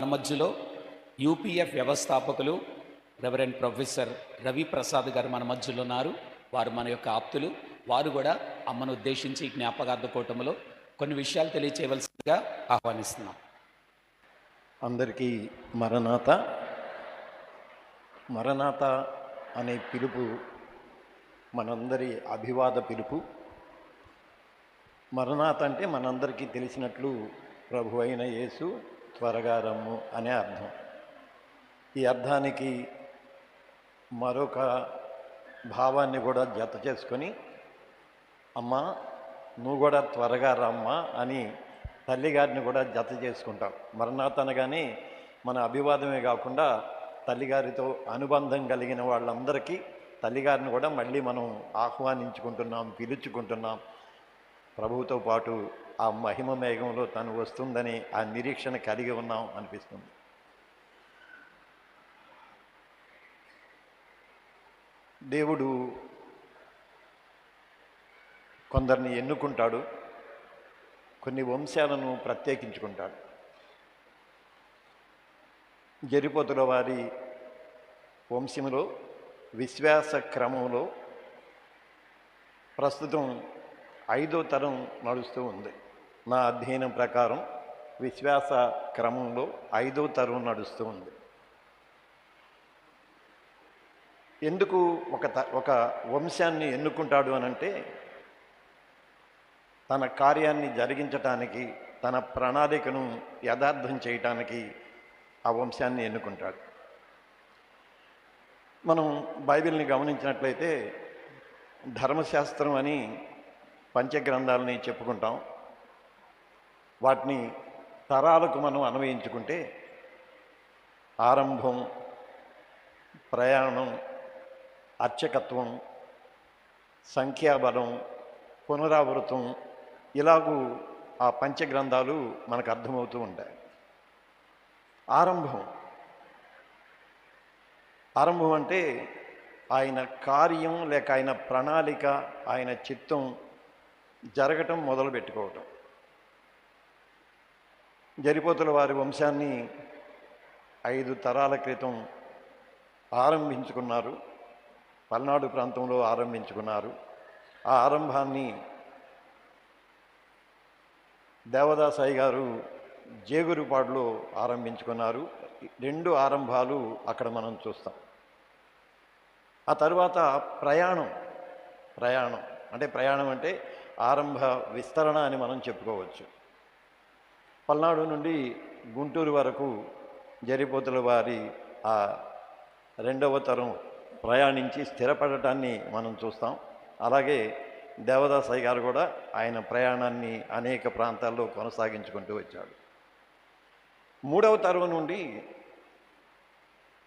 మన మధ్యలో యూపీఎఫ్ వ్యవస్థాపకులు రెవరెండ్ ప్రొఫెసర్ రవి ప్రసాద్ గారు మన మధ్యలో ఉన్నారు. వారు మన యొక్క ఆప్తులు. వారు కూడా అమ్మను ఉద్దేశించి జ్ఞాపకార్థ కూటమిలో కొన్ని విషయాలు తెలియచేయవలసిందిగా ఆహ్వానిస్తున్నాం. అందరికీ మరణాత. మరణాత అనే పిలుపు మనందరి అభివాద పిలుపు. మరణాత అంటే మనందరికీ తెలిసినట్లు ప్రభు అయిన యేసు త్వరగా రమ్ము అనే అర్థం. ఈ అర్థానికి మరొక భావాన్ని కూడా జత చేసుకొని అమ్మా నువ్వు కూడా త్వరగా రమ్మా అని తల్లిగారిని కూడా జత చేసుకుంటాం. మరణాతనగానే మన అభివాదమే కాకుండా తల్లిగారితో అనుబంధం కలిగిన వాళ్ళందరికీ తల్లిగారిని కూడా మళ్ళీ మనం ఆహ్వానించుకుంటున్నాం పిలుచుకుంటున్నాం. ప్రభువుతో పాటు ఆ మహిమ మేఘంలో తను వస్తుందని ఆ నిరీక్షణ కలిగి ఉన్నాం అనిపిస్తుంది. దేవుడు కొందరిని ఎన్నుకుంటాడు కొన్ని వంశాలను ప్రత్యేకించుకుంటాడు. జరిపోతుల వారి వంశంలో విశ్వాస క్రమంలో ప్రస్తుతం ఐదో తరం నడుస్తూ ఉంది. నా అధ్యయనం ప్రకారం విశ్వాస క్రమంలో ఐదో తరువు నడుస్తూ ఉంది. ఎందుకు ఒక త ఒక వంశాన్ని ఎన్నుకుంటాడు అనంటే తన కార్యాన్ని జరిగించటానికి తన ప్రణాళికను యథార్థం చేయటానికి ఆ వంశాన్ని ఎన్నుకుంటాడు. మనం బైబిల్ని గమనించినట్లయితే ధర్మశాస్త్రం అని పంచగ్రంథాలని చెప్పుకుంటాం. వాటిని తరాలకు మనం అన్వయించుకుంటే ఆరంభం ప్రయాణం అర్చకత్వం సంఖ్యాబలం పునరావృతం ఇలాగూ ఆ పంచగ్రంథాలు మనకు అర్థమవుతూ ఉంటాయి. ఆరంభం. ఆరంభం అంటే ఆయన కార్యం లేక ఆయన ప్రణాళిక ఆయన చిత్తం జరగటం మొదలు పెట్టుకోవటం జరిపోతుల వారి వంశాన్ని ఐదు తరాల క్రితం ఆరంభించుకున్నారు. పల్నాడు ప్రాంతంలో ఆరంభించుకున్నారు. ఆ ఆరంభాన్ని దేవదాసాయి గారు జేగురుపాడులో ఆరంభించుకున్నారు. రెండు ఆరంభాలు అక్కడ మనం చూస్తాం. ఆ తర్వాత ప్రయాణం ప్రయాణం అంటే ప్రయాణం అంటే ఆరంభ విస్తరణ అని మనం చెప్పుకోవచ్చు. పల్నాడు నుండి గుంటూరు వరకు జరిపోతుల వారి ఆ రెండవ తరం ప్రయాణించి స్థిరపడటాన్ని మనం చూస్తాం. అలాగే దేవదాసయ్య గారు కూడా ఆయన ప్రయాణాన్ని అనేక ప్రాంతాల్లో కొనసాగించుకుంటూ వచ్చాడు. మూడవ తరం నుండి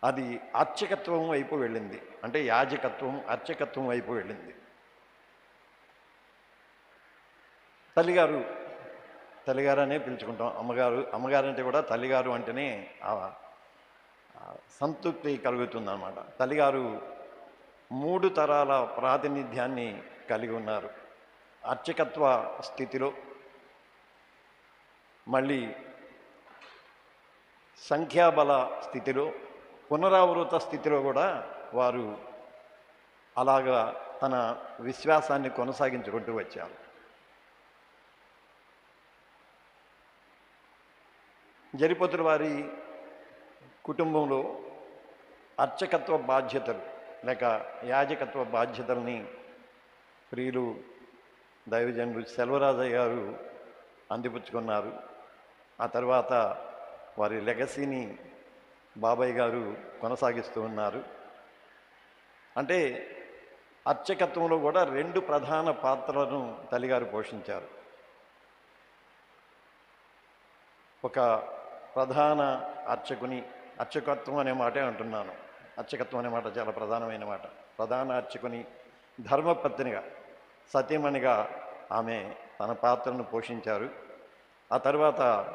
అది అర్చకత్వం వైపు వెళ్ళింది. అంటే యాజకత్వం అర్చకత్వం వైపు వెళ్ళింది. తల్లిగారు తల్లిగారు అనే పిలుచుకుంటాం. అమ్మగారు అమ్మగారు అంటే కూడా తల్లిగారు అంటేనే సంతృప్తి కలుగుతుందన్నమాట. తల్లిగారు మూడు తరాల ప్రాతినిధ్యాన్ని కలిగి ఉన్నారు. అర్చకత్వ స్థితిలో మళ్ళీ సంఖ్యాబల స్థితిలో పునరావృత స్థితిలో కూడా వారు అలాగా తన విశ్వాసాన్ని కొనసాగించుకుంటూ వచ్చారు. జరిపోతుల వారి కుటుంబంలో అర్చకత్వ బాధ్యతలు లేక యాజకత్వ బాధ్యతల్ని ప్రియులు దైవజనులు సెల్వరాజయ్య గారు అందిపుచ్చుకున్నారు. ఆ తర్వాత వారి లెగసీని బాబాయ్ గారు కొనసాగిస్తూ ఉన్నారు. అంటే అర్చకత్వంలో కూడా రెండు ప్రధాన పాత్రలను తల్లిగారు పోషించారు. ఒక ప్రధాన అర్చకుని అర్చకత్వం అనే మాటే అంటున్నాను. అర్చకత్వం అనే మాట చాలా ప్రధానమైన మాట. ప్రధాన అర్చకుని ధర్మపత్నిగా సతీమణిగా ఆమె తన పాత్రను పోషించారు. ఆ తర్వాత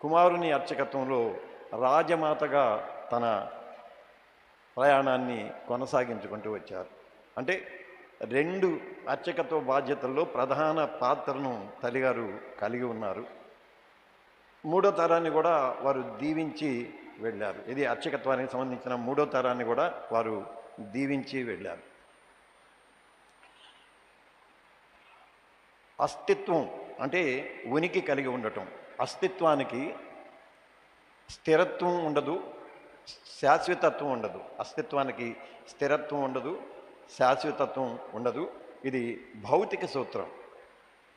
కుమారుని అర్చకత్వంలో రాజమాతగా తన ప్రయాణాన్ని కొనసాగించుకుంటూ వచ్చారు. అంటే రెండు అర్చకత్వ బాధ్యతల్లో ప్రధాన పాత్రను తల్లిగారు కలిగి ఉన్నారు. మూడో తరాన్ని కూడా వారు దీవించి వెళ్ళారు. ఇది అర్చకత్వానికి సంబంధించిన మూడో తరాన్ని కూడా వారు దీవించి వెళ్ళారు. అస్తిత్వం అంటే ఉనికి కలిగి ఉండటం. అస్తిత్వానికి స్థిరత్వం ఉండదు శాశ్వతత్వం ఉండదు. అస్తిత్వానికి స్థిరత్వం ఉండదు శాశ్వతత్వం ఉండదు. ఇది భౌతిక సూత్రం.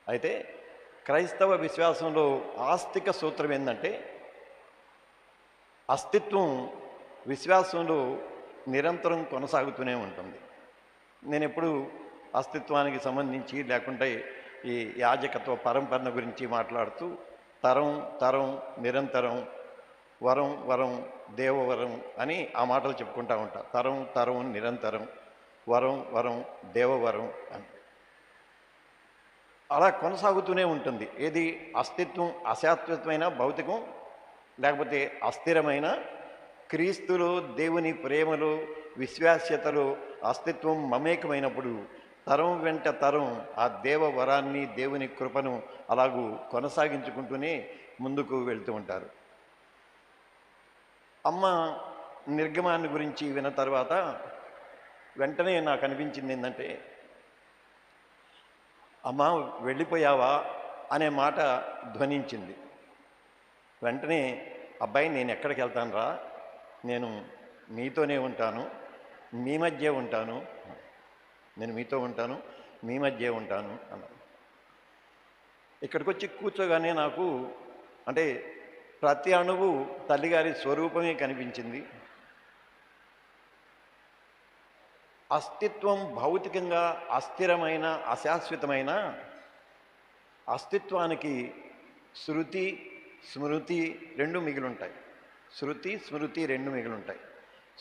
అయితే క్రైస్తవ విశ్వాసంలో ఆస్తిక సూత్రం ఏంటంటే అస్తిత్వం విశ్వాసంలో నిరంతరం కొనసాగుతూనే ఉంటుంది. నేను ఎప్పుడు అస్తిత్వానికి సంబంధించి లేకుంటే ఈ యాజకత్వ పరంపరణ గురించి మాట్లాడుతూ తరం తరం నిరంతరం వరం వరం దేవవరం అని ఆ మాటలు చెప్పుకుంటూ ఉంటా. తరం తరం నిరంతరం వరం వరం దేవవరం అని. అలా కొనసాగుతూనే ఉంటుంది. ఏది అస్తిత్వం అశాశ్వతమైన భౌతికం లేకపోతే అస్థిరమైన క్రీస్తులు దేవుని ప్రేమలు విశ్వాస్యతలు అస్తిత్వం మమేకమైనప్పుడు తరం వెంట తరం ఆ దేవ వరాన్ని దేవుని కృపను అలాగూ కొనసాగించుకుంటూనే ముందుకు వెళ్తూ ఉంటారు. అమ్మ నిర్గమాన్ని గురించి విన్న తర్వాత వెంటనే నాకు అనిపించింది ఏంటంటే అమ్మా వెళ్ళిపోయావా? అనే మాట ధ్వనించింది. వెంటనే అబ్బాయి నేను ఎక్కడికి వెళ్తాను రా? నేను మీతోనే ఉంటాను. మీ మధ్య ఉంటాను. నేను మీతో ఉంటాను. మీ మధ్య ఉంటాను. అన్నాను ఇక్కడికి వచ్చి కూర్చోగానే నాకు అంటే ప్రతి అణువు తల్లిగారి స్వరూపమే కనిపించింది. అస్తిత్వం భౌతికంగా అస్థిరమైన అశాశ్వతమైన అస్తిత్వానికి శృతి స్మృతి రెండు మిగిలుంటాయి. శృతి స్మృతి రెండు మిగిలుంటాయి.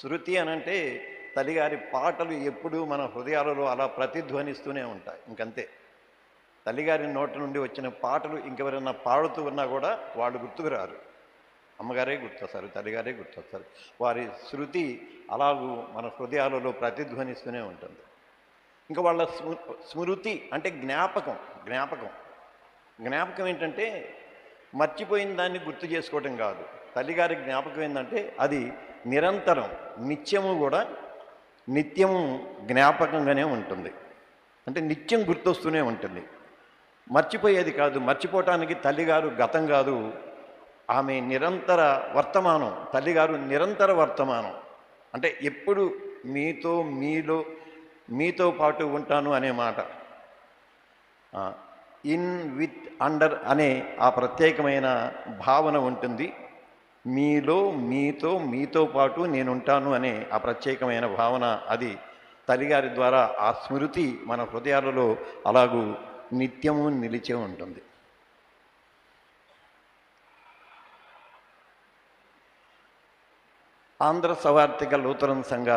శృతి అనంటే తల్లిగారి పాటలు ఎప్పుడూ మన హృదయాలలో అలా ప్రతిధ్వనిస్తూనే ఉంటాయి. ఇంకంతే. తల్లిగారి నోటి నుండి వచ్చిన పాటలు ఇంకెవరైనా పాడుతూ ఉన్నా కూడా వాళ్ళు గుర్తుకురారు అమ్మగారే గుర్తొస్తారు తల్లిగారే గుర్తొస్తారు. వారి శృతి అలాగూ మన హృదయాలలో ప్రతిధ్వనిస్తూనే ఉంటుంది. ఇంకా వాళ్ళ స్మృ స్మృతి అంటే జ్ఞాపకం జ్ఞాపకం. జ్ఞాపకం ఏంటంటే మర్చిపోయిన దాన్ని గుర్తు చేసుకోవడం కాదు. తల్లిగారి జ్ఞాపకం ఏంటంటే అది నిరంతరం నిత్యము కూడా నిత్యము జ్ఞాపకంగానే ఉంటుంది. అంటే నిత్యం గుర్తొస్తూనే ఉంటుంది. మర్చిపోయేది కాదు మర్చిపోవటానికి తల్లిగారు గతం కాదు. ఆమె నిరంతర వర్తమానం తల్లిగారు నిరంతర వర్తమానం. అంటే ఎప్పుడు మీతో మీలో మీతో పాటు ఉంటాను అనే మాట. ఇన్ విత్ అండర్ అనే ఆ ప్రత్యేకమైన భావన ఉంటుంది. మీలో మీతో మీతో పాటు నేనుంటాను అనే ఆ ప్రత్యేకమైన భావన అది తల్లిగారి ద్వారా ఆ స్మృతి మన హృదయాలలో అలాగూ నిత్యము నిలిచే ఉంటుంది. ఆంధ్ర సవార్థిక లూతరం సంఘ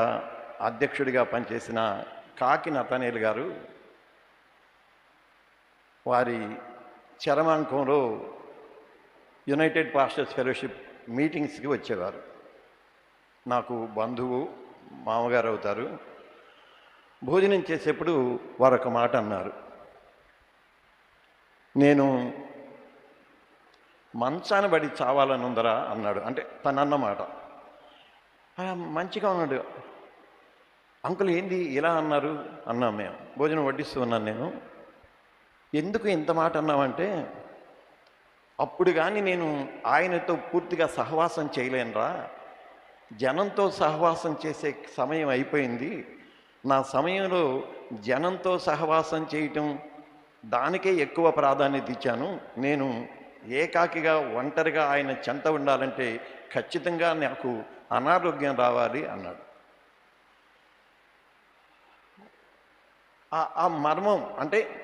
అధ్యక్షుడిగా పనిచేసిన కాకి నతనేలు గారు వారి చరమాంకంలో యునైటెడ్ పాస్టర్స్ ఫెలోషిప్ మీటింగ్స్కి వచ్చేవారు. నాకు బంధువు మామగారు అవుతారు. భోజనం చేసేప్పుడు వారు ఒక మాట అన్నారు. నేను మంచాన పడి చావాలని ఉందరా అన్నాడు. అంటే తనన్నమాట. మంచిగా ఉన్నాడు. అంకుల్ ఏంది ఇలా అన్నారు? అన్నాం మేము. భోజనం వడ్డిస్తూ ఉన్నాను నేను. ఎందుకు ఇంత మాట అన్నామంటే అప్పుడు కానీ నేను ఆయనతో పూర్తిగా సహవాసం చేయలేనురా. జనంతో సహవాసం చేసే సమయం అయిపోయింది. నా సమయంలో జనంతో సహవాసం చేయటం దానికే ఎక్కువ ప్రాధాన్యత ఇచ్చాను. నేను ఏకాకిగా ఒంటరిగా ఆయన చెంత ఉండాలంటే ఖచ్చితంగా నాకు అనారోగ్యం రావాలి అన్నాడు. ఆ- ఆ మర్మం అంటే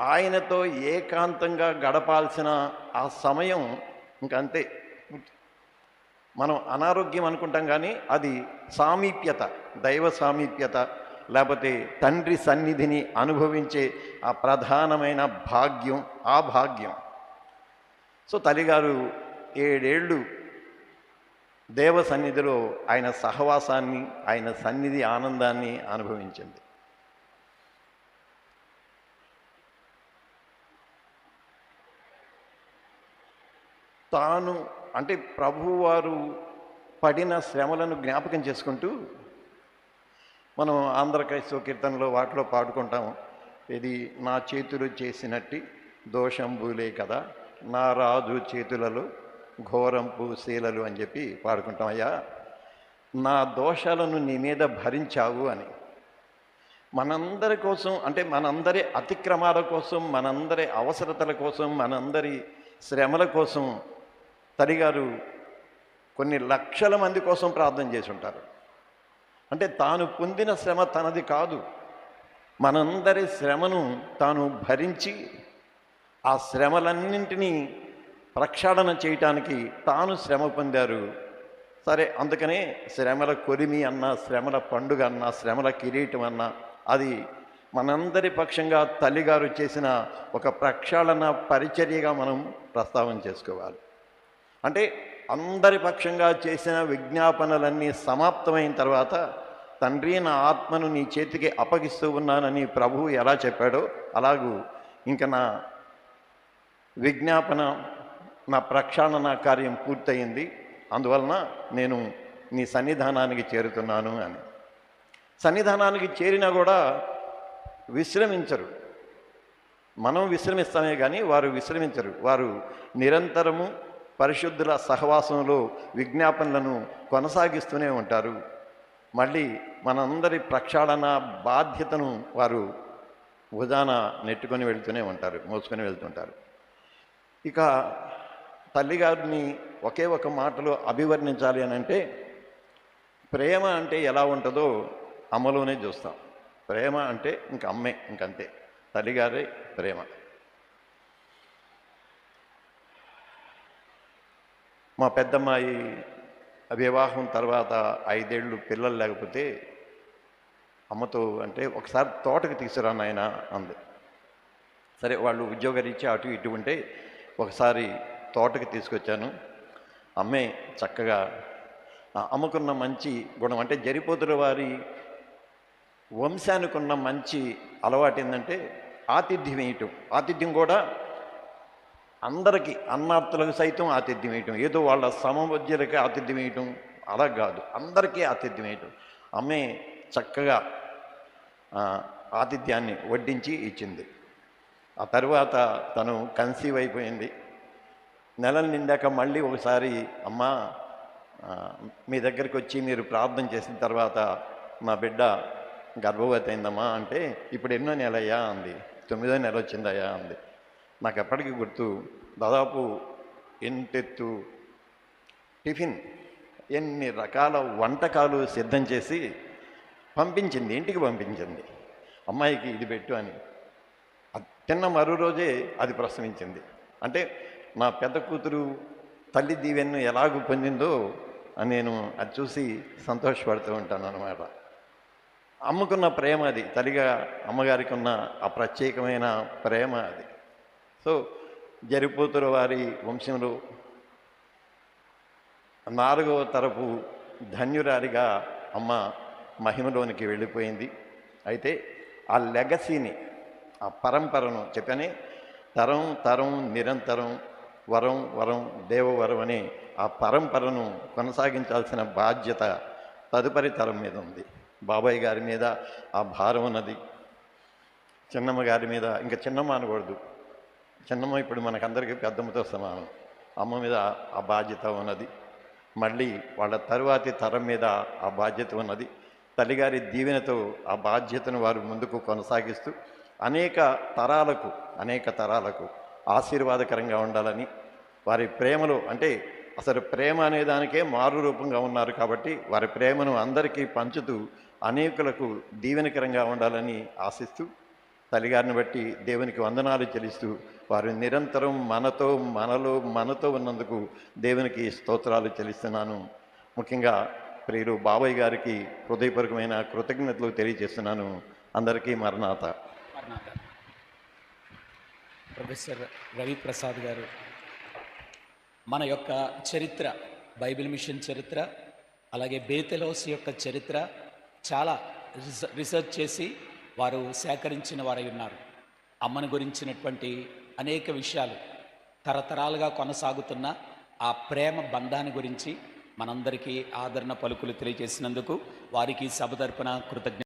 ఆయనతో ఏకాంతంగా గడపాల్సిన ఆ సమయం ఇంకంతే. మనం అనారోగ్యం అనుకుంటాం కానీ అది సామీప్యత దైవ సామీప్యత లేకపోతే తండ్రి సన్నిధిని అనుభవించే ఆ ప్రధానమైన భాగ్యం ఆ భాగ్యం. సో తల్లిగారు ఏడేళ్ళు దేవ సన్నిధిలో ఆయన సహవాసాన్ని ఆయన సన్నిధి ఆనందాన్ని అనుభవించింది తాను అంటే ప్రభువారు పడిన శ్రమలను జ్ఞాపకం చేసుకుంటూ మనం ఆంధ్ర క్రైస్తవ కీర్తనలో వాటిలో పాడుకుంటాము. ఇది నా చేతులు చేసినట్టి దోషంబులే కదా నా రాజు చేతులలో ఘోరంపు శీలలు అని చెప్పి పాడుకుంటాం. అయ్యా నా దోషాలను నీ మీద భరించావు అని. మనందరి కోసం అంటే మనందరి అతిక్రమాల కోసం మనందరి అవసరతల కోసం మనందరి శ్రమల కోసం తడిగారు కొన్ని లక్షల మంది కోసం ప్రార్థన చేసి ఉంటారు అంటే తాను పొందిన శ్రమ తనది కాదు. మనందరి శ్రమను తాను భరించి ఆ శ్రమలన్నింటినీ ప్రక్షాళన చేయటానికి తాను శ్రమ పొందారు. సరే అందుకనే శ్రమల కొరిమి అన్న శ్రమల పండుగ అన్న శ్రమల కిరీటం అన్న అది మనందరి పక్షంగా తల్లిగారు చేసిన ఒక ప్రక్షాళన పరిచర్యగా మనం ప్రస్తావన చేసుకోవాలి. అంటే అందరి పక్షంగా చేసిన విజ్ఞాపనలన్నీ సమాప్తమైన తర్వాత తండ్రి నా ఆత్మను నీ చేతికి అప్పగిస్తూ ఉన్నానని ప్రభువు ఎలా చెప్పాడో అలాగూ ఇంకా నా విజ్ఞాపన నా ప్రక్షాళన కార్యం పూర్తయింది. అందువలన నేను నీ సన్నిధానానికి చేరుతున్నాను అని. సన్నిధానానికి చేరినా కూడా విశ్రమించరు. మనం విశ్రమిస్తామే కానీ వారు విశ్రమించరు. వారు నిరంతరము పరిశుద్ధుల సహవాసంలో విజ్ఞాపనలను కొనసాగిస్తూనే ఉంటారు. మళ్ళీ మనందరి ప్రక్షాళన బాధ్యతను వారు భుజాన నెట్టుకొని వెళ్తూనే ఉంటారు మోసుకొని వెళ్తుంటారు. ఇక తల్లిగారిని ఒకే ఒక మాటలో అభివర్ణించాలి అని అంటే ప్రేమ అంటే ఎలా ఉంటుందో అమ్మలోనే చూస్తాం. ప్రేమ అంటే ఇంక అమ్మే ఇంకంతే తల్లిగారే ప్రేమ. మా పెద్దమ్మాయి వివాహం తర్వాత ఐదేళ్ళు పిల్లలు లేకపోతే అమ్మతో అంటే ఒకసారి తోటకి తీసుకురా నాయన అంది. సరే వాళ్ళు ఉద్యోగరీత్యా అటు ఇటు ఉంటే ఒకసారి తోటకి తీసుకొచ్చాను. అమ్మే చక్కగా అమ్ముకున్న మంచి గుణం అంటే జరిపోతుల వారి వంశానికి ఉన్న మంచి అలవాటు ఏంటంటే ఆతిథ్యం వేయటం. ఆతిథ్యం కూడా అందరికీ అన్నార్థులకు సైతం ఆతిథ్యం వేయటం. ఏదో వాళ్ళ సమవద్యులకి ఆతిథ్యం వేయటం అలా కాదు. అందరికీ ఆతిథ్యం వేయటం. అమ్మే చక్కగా ఆతిథ్యాన్ని వడ్డించి ఇచ్చింది. ఆ తర్వాత తను కన్సీవ్ అయిపోయింది. నెలలు నిండాక మళ్ళీ ఒకసారి అమ్మా మీ దగ్గరికి వచ్చి మీరు ప్రార్థన చేసిన తర్వాత మా బిడ్డ గర్భవతి అయిందమ్మా అంటే ఇప్పుడు ఎన్నో నెలయ్యా అంది. తొమ్మిదో నెల వచ్చిందయ్యా అంది. నాకు ఎప్పటికీ గుర్తు దాదాపు ఎంతెత్తు టిఫిన్ ఎన్ని రకాల వంటకాలు సిద్ధం చేసి పంపించింది ఇంటికి పంపించింది. అమ్మాయికి ఇది పెట్టు అని. అది తిన్న మరో రోజే అది ప్రసవించింది అంటే నా పెద్ద కూతురు తల్లి దీవెన్ను ఎలాగూ పొందిందో అని నేను అది చూసి సంతోషపడుతూ ఉంటాను అనమాట అమ్మకున్న ప్రేమ అది తల్లిగా అమ్మగారికి ఉన్న ఆ ప్రత్యేకమైన ప్రేమ అది. సో జరిపోతుల వారి వంశంలో నాలుగవ తరపు ధన్యురాలిగా అమ్మ మహిమలోనికి వెళ్ళిపోయింది. అయితే ఆ లెగసీని ఆ పరంపరను చెప్పని తరం తరం నిరంతరం వరం వరం దేవవరం అనే ఆ పరంపరను కొనసాగించాల్సిన బాధ్యత తదుపరి తరం మీద ఉంది. బాబాయ్ గారి మీద ఆ భారం ఉన్నది. చిన్నమ్మ గారి మీద ఇంకా చిన్నమ్మ అనకూడదు. చిన్నమ్మ ఇప్పుడు మనకందరికీ పెద్దమ్మతో సమానం. అమ్మ మీద ఆ బాధ్యత ఉన్నది. మళ్ళీ వాళ్ళ తరువాతి తరం మీద ఆ బాధ్యత ఉన్నది. తల్లిగారి దీవెనతో ఆ బాధ్యతను వారు ముందుకు కొనసాగిస్తూ అనేక తరాలకు అనేక తరాలకు ఆశీర్వాదకరంగా ఉండాలని వారి ప్రేమలో అంటే అసలు ప్రేమ అనే దానికే మారు రూపంగా ఉన్నారు కాబట్టి వారి ప్రేమను అందరికీ పంచుతూ అనేకులకు దీవెనకరంగా ఉండాలని ఆశిస్తూ తల్లిగారిని బట్టి దేవునికి వందనాలు చెల్లిస్తూ వారు నిరంతరం మనతో మనలో మనతో ఉన్నందుకు దేవునికి స్తోత్రాలు చెల్లిస్తున్నాను. ముఖ్యంగా ప్రియులు బాబాయ్ గారికి హృదయపూర్వకమైన కృతజ్ఞతలు తెలియజేస్తున్నాను. అందరికీ మరణాత. ప్రొఫెసర్ రవి ప్రసాద్ గారు. మన యొక్క చరిత్ర బైబిల్ మిషన్ చరిత్ర అలాగే బేతెలోస్ యొక్క చరిత్ర చాలా రిస- రీసెర్చ్ చేసి వారు సేకరించిన వారై ఉన్నారు. అమ్మను గురించినటువంటి అనేక విషయాలు తరతరాలుగా కొనసాగుతున్న ఆ ప్రేమ బంధాన్ని గురించి మనందరికీ ఆదరణ పలుకులు తెలియజేసినందుకు వారికి సభ తరపున కృతజ్ఞ